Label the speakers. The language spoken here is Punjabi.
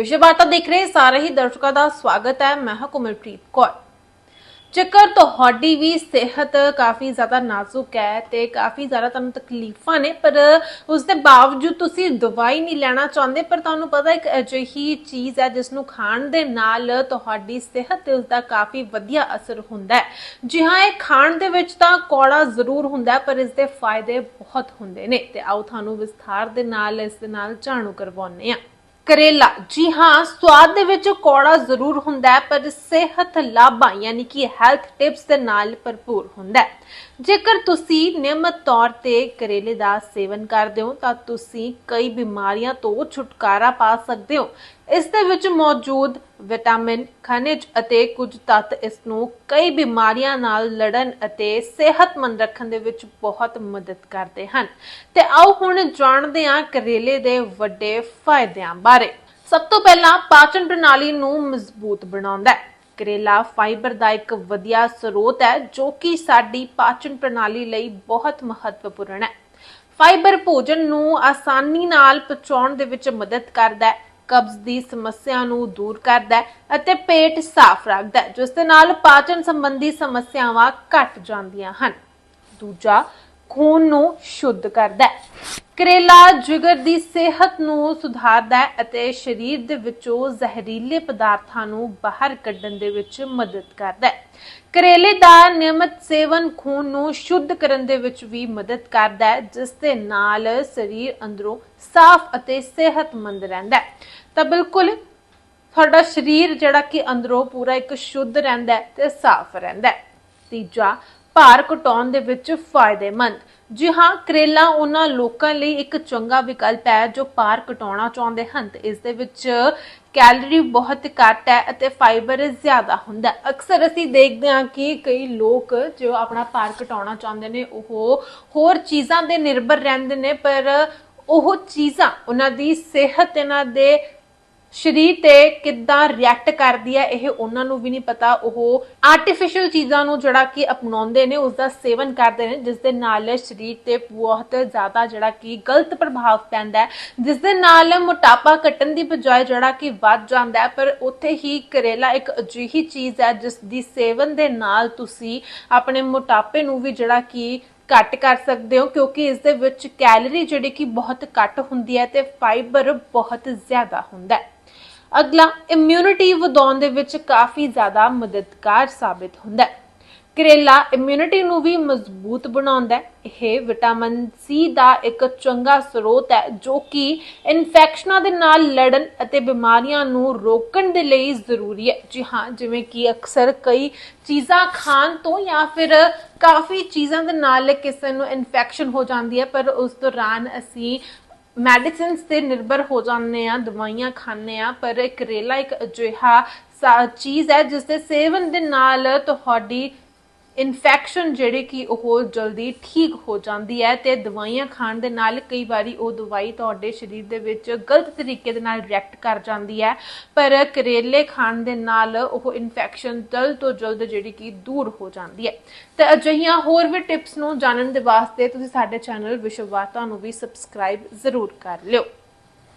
Speaker 1: ਵਿਸ਼ੇ ਵਾਰਤਾ ਦੇਖ ਰਹੇ ਸਾਰੇ ਹੀ ਦਰਸ਼ਕਾਂ ਦਾ ਸਵਾਗਤ ਹੈ। ਮੈਂ ਹਾਂ ਕੁਮਲਪ੍ਰੀਤ ਕੌਰ। ਜੇਕਰ ਤੁਹਾਡੀ ਵੀ ਸਿਹਤ ਕਾਫੀ ਜ਼ਿਆਦਾ ਨਾਜ਼ੁਕ ਹੈ ਤੇ ਕਾਫੀ ਜ਼ਿਆਦਾ ਤੁਹਾਨੂੰ ਤਕਲੀਫਾਂ ਨੇ, ਪਰ ਉਸ ਦੇ ਬਾਵਜੂਦ ਤੁਸੀਂ ਦਵਾਈ ਨਹੀਂ ਲੈਣਾ ਚਾਹੁੰਦੇ, ਪਰ ਤੁਹਾਨੂੰ ਪਤਾ ਇੱਕ ਅਜਿਹੀ ਚੀਜ਼ ਹੈ ਜਿਸ ਨੂੰ ਖਾਣ ਦੇ ਨਾਲ ਤੁਹਾਡੀ ਸਿਹਤ ਤੇ ਉਸ ਦਾ ਕਾਫੀ ਵਧੀਆ ਅਸਰ ਹੁੰਦਾ ਹੈ। ਜੀ ਹਾਂ, ਇਹ ਖਾਣ ਦੇ ਵਿੱਚ ਤਾਂ ਕੌੜਾ ਜ਼ਰੂਰ ਹੁੰਦਾ ਪਰ ਇਸ ਦੇ ਫਾਇਦੇ ਬਹੁਤ ਹੁੰਦੇ ਨੇ। ਤੇ ਆਓ ਤੁਹਾਨੂੰ ਵਿਸਥਾਰ ਦੇ ਨਾਲ, ਇਸ ਦੇ ਨਾਲ ਜਾਣੂ ਕਰਵਾਉਂਦੇ ਹਾਂ। ਕਰੇਲਾ। ਜੀ ਹਾਂ, ਸਵਾਦ ਦੇ ਵਿੱਚ ਕੌੜਾ ਜ਼ਰੂਰ ਹੁੰਦਾ ਹੈ, ਪਰ ਸਿਹਤ ਲਾਭਾਂ, ਯਾਨੀ ਕਿ ਹੈਲਥ ਟਿਪਸ ਦੇ ਨਾਲ ਭਰਪੂਰ ਹੁੰਦਾ ਹੈ। ਜੇਕਰ ਤੁਸੀਂ ਨਿਯਮਤ ਤੌਰ ਤੇ ਕਰੇਲੇ ਦਾ ਸੇਵਨ ਕਰਦੇ ਹੋ, ਤਾਂ ਤੁਸੀਂ ਕਈ ਬਿਮਾਰੀਆਂ ਤੋਂ ਛੁਟਕਾਰਾ ਪਾ ਸਕਦੇ ਹੋ। ਇਸ ਦੇ ਵਿੱਚ ਮੌਜੂਦ ਵਿਟਾਮਿਨ, ਖਣਿਜ ਅਤੇ ਕੁਝ ਤੱਤ ਇਸ ਨੂੰ ਕਈ ਬਿਮਾਰੀਆਂ ਨਾਲ ਲੜਨ ਅਤੇ ਸਿਹਤਮੰਦ ਰੱਖਣ ਦੇ ਵਿੱਚ ਬਹੁਤ ਮਦਦ ਕਰਦੇ ਹਨ। ਤੇ ਆਓ ਹੁਣ ਜਾਣਦੇ ਹਾਂ ਕਰੇਲੇ ਦੇ ਵੱਡੇ ਫਾਇਦਿਆਂ ਬਾਰੇ। ਸਭ ਤੋਂ ਪਹਿਲਾਂ ਪਾਚਨ ਪ੍ਰਣਾਲੀ ਨੂੰ ਮਜ਼ਬੂਤ ਬਣਾਉਂਦਾ ਹੈ। ਕਰੇਲਾ ਫਾਈਬਰ ਦਾ ਇੱਕ ਵਧੀਆ ਸਰੋਤ ਹੈ, ਜੋ ਕਿ ਸਾਡੀ ਪਾਚਨ ਪ੍ਰਣਾਲੀ ਲਈ ਬਹੁਤ ਮਹੱਤਵਪੂਰਨ ਹੈ। ਫਾਈਬਰ ਭੋਜਨ ਨੂੰ ਆਸਾਨੀ ਨਾਲ ਪਚਾਉਣ ਦੇ ਵਿੱਚ ਮਦਦ ਕਰਦਾ ਹੈ। ਕਬਜ਼ ਦੀ ਸਮੱਸਿਆ ਨੂੰ ਦੂਰ ਕਰਦਾ ਹੈ ਅਤੇ ਪੇਟ ਸਾਫ਼ ਰੱਖਦਾ ਹੈ, ਜਿਸ ਦੇ ਨਾਲ ਪਾਚਨ ਸੰਬੰਧੀ ਸਮੱਸਿਆਵਾਂ ਘਟ ਜਾਂਦੀਆਂ ਹਨ। ਦੂਜਾ, ਖੂਨ ਨੂੰ ਸ਼ੁੱਧ ਕਰਦਾ ਹੈ। ਕਰੇਲਾ ਜਿਗਰ ਦੀ ਸਿਹਤ ਨੂੰ ਸੁਧਾਰਦਾ ਹੈ ਅਤੇ ਸਰੀਰ ਦੇ ਵਿੱਚੋਂ ਜ਼ਹਿਰੀਲੇ ਪਦਾਰਥਾਂ ਨੂੰ ਬਾਹਰ ਕੱਢਣ ਦੇ ਵਿੱਚ ਮਦਦ ਕਰਦਾ ਹੈ। ਕਰੇਲੇ ਦਾ ਨਿਯਮਤ ਸੇਵਨ ਖੂਨ ਨੂੰ ਸ਼ੁੱਧ ਕਰਨ ਦੇ ਵਿੱਚ ਵੀ ਮਦਦ ਕਰਦਾ ਹੈ, ਜਿਸ ਦੇ ਨਾਲ ਸਰੀਰ ਅੰਦਰੋਂ ਸਾਫ਼ ਅਤੇ ਸਿਹਤਮੰਦ ਰਹਿੰਦਾ ਹੈ। ਤਾਂ ਬਿਲਕੁਲ ਤੁਹਾਡਾ ਸਰੀਰ ਜਿਹੜਾ ਕਿ ਅੰਦਰੋਂ ਪੂਰਾ ਇੱਕ ਸ਼ੁੱਧ ਰਹਿੰਦਾ ਹੈ ਤੇ ਸਾਫ਼ ਰਹਿੰਦਾ ਹੈ। ਤੀਜਾ, ਭਾਰ ਘਟਾਉਣ ਦੇ ਵਿੱਚ ਫਾਇਦੇਮੰਦ। ਜੀ ਹਾਂ, ਕਰੇਲਾ ਉਹਨਾਂ ਲੋਕਾਂ ਲਈ ਇੱਕ ਚੰਗਾ ਵਿਕਲਪ ਹੈ ਜੋ ਭਾਰ ਘਟਾਉਣਾ ਚਾਹੁੰਦੇ ਹਨ ਤੇ ਇਸ ਦੇ ਵਿੱਚ ਕੈਲਰੀ ਬਹੁਤ ਘੱਟ ਹੈ ਅਤੇ ਫਾਈਬਰ ਜ਼ਿਆਦਾ ਹੁੰਦਾ ਅਕਸਰ ਅਸੀਂ ਦੇਖਦੇ ਹਾਂ ਕਿ ਕਈ ਲੋਕ ਜੋ ਆਪਣਾ ਭਾਰ ਘਟਾਉਣਾ ਚਾਹੁੰਦੇ ਨੇ, ਉਹ ਹੋਰ ਚੀਜ਼ਾਂ ਦੇ ਨਿਰਭਰ ਰਹਿੰਦੇ ਨੇ, ਪਰ ਉਹ ਚੀਜ਼ਾਂ, ਉਹਨਾਂ ਦੀ ਸਿਹਤ ਇਹਨਾਂ ਦੇ ਸਰੀਰ ਤੇ ਕਿੱਦਾਂ ਰਿਐਕਟ ਕਰਦੀ ਹੈ ਇਹ ਉਹਨਾਂ ਨੂੰ ਵੀ ਨਹੀਂ ਪਤਾ। ਉਹ ਆਰਟੀਫੀਸ਼ੀਅਲ ਚੀਜ਼ਾਂ ਨੂੰ ਜਿਹੜਾ ਕਿ ਅਪਣਾਉਂਦੇ ਨੇ ਉਸ ਦਾ ਸੇਵਨ ਕਰਦੇ ਨੇ ਜਿਸ ਦੇ ਨਾਲ ਸਰੀਰ ਤੇ ਬਹੁਤ ਜ਼ਿਆਦਾ ਜਿਹੜਾ ਕਿ ਗਲਤ ਪ੍ਰਭਾਵ ਪੈਂਦਾ ਹੈ। ਜਿਸ ਦੇ ਨਾਲ ਮੋਟਾਪਾ ਘਟਣ ਦੀ ਬਜਾਏ ਜਿਹੜਾ ਕਿ ਵੱਧ ਜਾਂਦਾ ਹੈ, ਪਰ ਉੱਥੇ ਹੀ ਕਰੇਲਾ ਇੱਕ ਅਜਿਹੀ ਚੀਜ਼ ਹੈ ਜਿਸ ਦੀ ਸੇਵਨ ਦੇ ਨਾਲ ਤੁਸੀਂ ਆਪਣੇ ਮੋਟਾਪੇ ਨੂੰ ਵੀ ਜਿਹੜਾ ਕਿ ਘੱਟ ਕਰ ਸਕਦੇ ਹੋ, ਕਿਉਂਕਿ ਇਸ ਦੇ ਵਿੱਚ ਕੈਲਰੀ ਜਿਹੜੀ ਕਿ ਬਹੁਤ ਘੱਟ ਹੁੰਦੀ ਹੈ ਤੇ ਫਾਈਬਰ ਬਹੁਤ ਜ਼ਿਆਦਾ ਹੁੰਦਾ ਹੈ। ਅਗਲਾ ਇਮਿਊਨਿਟੀ ਵਧਾਉਣ ਦੇ ਵਿੱਚ ਕਾਫੀ ਜ਼ਿਆਦਾ ਮਦਦਗਾਰ ਸਾਬਿਤ ਹੁੰਦਾ ਹੈ। ਕਰੇਲਾ ਇਮਿਊਨਿਟੀ ਨੂੰ ਵੀ ਮਜ਼ਬੂਤ ਬਣਾਉਂਦਾ ਹੈ। ਇਹ ਵਿਟਾਮਿਨ ਸੀ ਦਾ ਇੱਕ ਚੰਗਾ ਸਰੋਤ ਹੈ, ਜੋ ਕਿ ਇਨਫੈਕਸ਼ਨਾਂ ਦੇ ਨਾਲ ਲੜਨ ਅਤੇ ਬਿਮਾਰੀਆਂ ਨੂੰ ਰੋਕਣ ਦੇ ਲਈ ਜ਼ਰੂਰੀ ਹੈ। ਜੀ ਹਾਂ, ਜਿਵੇਂ ਕਿ ਅਕਸਰ ਕਈ ਚੀਜ਼ਾਂ ਖਾਣ ਤੋਂ ਜਾਂ ਫਿਰ ਕਾਫੀ ਚੀਜ਼ਾਂ ਦੇ ਨਾਲ ਕਿਸੇ ਨੂੰ ਇਨਫੈਕਸ਼ਨ ਹੋ ਜਾਂਦੀ ਹੈ, ਪਰ ਉਸ ਦੌਰਾਨ ਅਸੀਂ ਮੈਡੀਸਿਨਸ ਤੇ ਨਿਰਭਰ ਹੋ ਜਾਂਦੇ ਆ, ਦਵਾਈਆਂ ਖਾਂਦੇ ਆ, ਪਰ ਕਰੇਲਾ ਇੱਕ ਅਜਿਹਾ ਚੀਜ਼ ਹੈ ਜਿਸ ਦੇ ਸੇਵਨ ਦੇ ਨਾਲ ਤੁਹਾਡੀ ਇਨਫੈਕਸ਼ਨ ਜਿਹੜੀ ਕਿ ਉਹ ਜਲਦੀ ਠੀਕ ਹੋ ਜਾਂਦੀ ਹੈ ਤੇ ਦਵਾਈਆਂ ਖਾਣ ਦੇ ਨਾਲ ਕਈ ਵਾਰੀ ਉਹ ਦਵਾਈ ਤੁਹਾਡੇ ਸਰੀਰ ਦੇ ਵਿੱਚ ਗਲਤ ਤਰੀਕੇ ਦੇ ਨਾਲ ਰਿਐਕਟ ਕਰ ਜਾਂਦੀ ਹੈ। ਪਰ ਕਰੇਲੇ ਖਾਣ ਦੇ ਨਾਲ ਉਹ ਇਨਫੈਕਸ਼ਨ ਜਲਦ ਤੋਂ ਜਲਦ ਜਿਹੜੀ ਕਿ ਦੂਰ ਹੋ ਜਾਂਦੀ ਹੈ। ਤੇ ਅਜਿਹੀਆਂ ਹੋਰ ਵੀ ਟਿਪਸ ਨੂੰ ਜਾਣਨ ਦੇ ਵਾਸਤੇ ਤੁਸੀਂ ਸਾਡੇ ਚੈਨਲ ਵਿਸ਼ਵ ਵਾਰਤਾ ਨੂੰ ਵੀ ਸਬਸਕ੍ਰਾਈਬ ਜ਼ਰੂਰ ਕਰ ਲਿਓ।